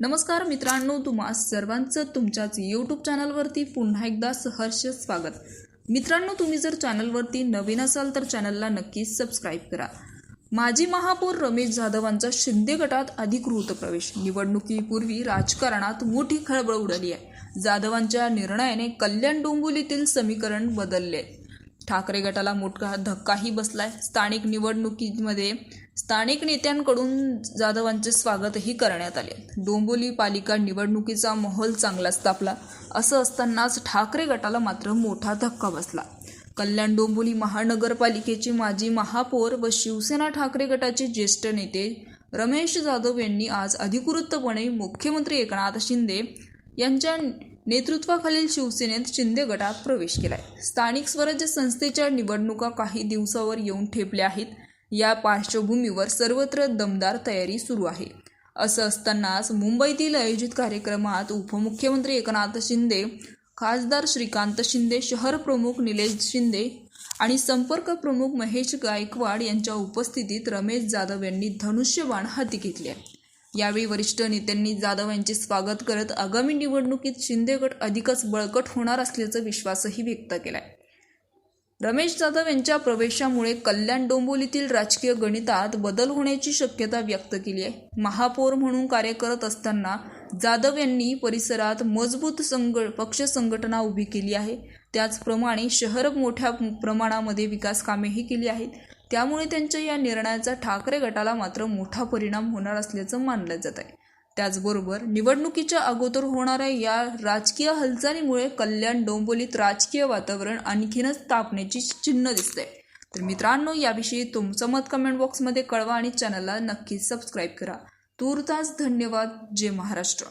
नमस्कार मित्रांनो तुम्हा सर्वांचं तुमच्याच यूट्यूब चॅनलवरती पुन्हा एकदा सहर्ष स्वागत. मित्रांनो तुम्ही जर चॅनलवरती नवीन असाल तर चॅनलला नक्की सबस्क्राईब करा. माजी महापौर रमेश जाधवांचा शिंदे गटात अधिकृत प्रवेश. निवडणुकीपूर्वी राजकारणात मोठी खळबळ उडाली आहे. जाधवांच्या निर्णयाने कल्याण डोंबिवलीतील समीकरण बदलले. ठाकरे गटाला मोठा धक्काही बसलाय. स्थानिक निवडणुकीमध्ये स्थानिक नेत्यांकडून जाधवांचे स्वागतही करण्यात आले. डोंबोली पालिका निवडणुकीचा माहोल चांगलाच तापला असं असतानाच ठाकरे गटाला मात्र मोठा धक्का बसला. कल्याण डोंबोली महानगरपालिकेचे माजी महापौर व शिवसेना ठाकरे गटाचे ज्येष्ठ नेते रमेश जाधव यांनी आज अधिकृतपणे मुख्यमंत्री एकनाथ शिंदे यांच्या नेतृत्वाखालील शिवसेनेत शिंदे गटात प्रवेश केलाय. स्थानिक स्वराज्य संस्थेच्या निवडणुका काही दिवसावर येऊन ठेपल्या आहेत. या पार्श्वभूमीवर सर्वत्र दमदार तयारी सुरू आहे. असं असतानाच मुंबईतील आयोजित कार्यक्रमात उपमुख्यमंत्री एकनाथ शिंदे खासदार श्रीकांत शिंदे शहर प्रमुख निलेश शिंदे आणि संपर्क प्रमुख महेश गायकवाड यांच्या उपस्थितीत रमेश जाधव यांनी धनुष्यबाण हाती घेतले आहे. यावेळी वरिष्ठ नेत्यांनी जाधव यांचे स्वागत करत आगामी निवडणुकीत शिंदे गट अधिकच बळकट होणार असल्याचा विश्वासही व्यक्त केला आहे रमेश जाधव यांच्या प्रवेशामुळे कल्याण डोंबिवलीतील राजकीय गणितात बदल होण्याची शक्यता व्यक्त केली आहे. महापौर म्हणून कार्य करत असताना जाधव यांनी परिसरात मजबूत संग पक्ष संघटना उभी केली आहे. त्याचप्रमाणे शहर मोठ्या प्रमाणामध्ये विकास कामेही केली आहेत. त्यामुळे त्यांच्या या निर्णयाचा ठाकरे गटाला मात्र मोठा परिणाम होणार असल्याचं मानलं जात आहे. त्याचबरोबर निवडणुकीच्या अगोदर होणाऱ्या या राजकीय हालचालीमुळे कल्याण डोंबोलीत राजकीय वातावरण आणखीनच तापण्याची चिन्ह दिसते तर मित्रांनो याविषयी तुमचं मत कमेंट बॉक्समध्ये कळवा आणि चॅनलला नक्कीच सबस्क्राईब करा. तूर्तास धन्यवाद. जय महाराष्ट्र.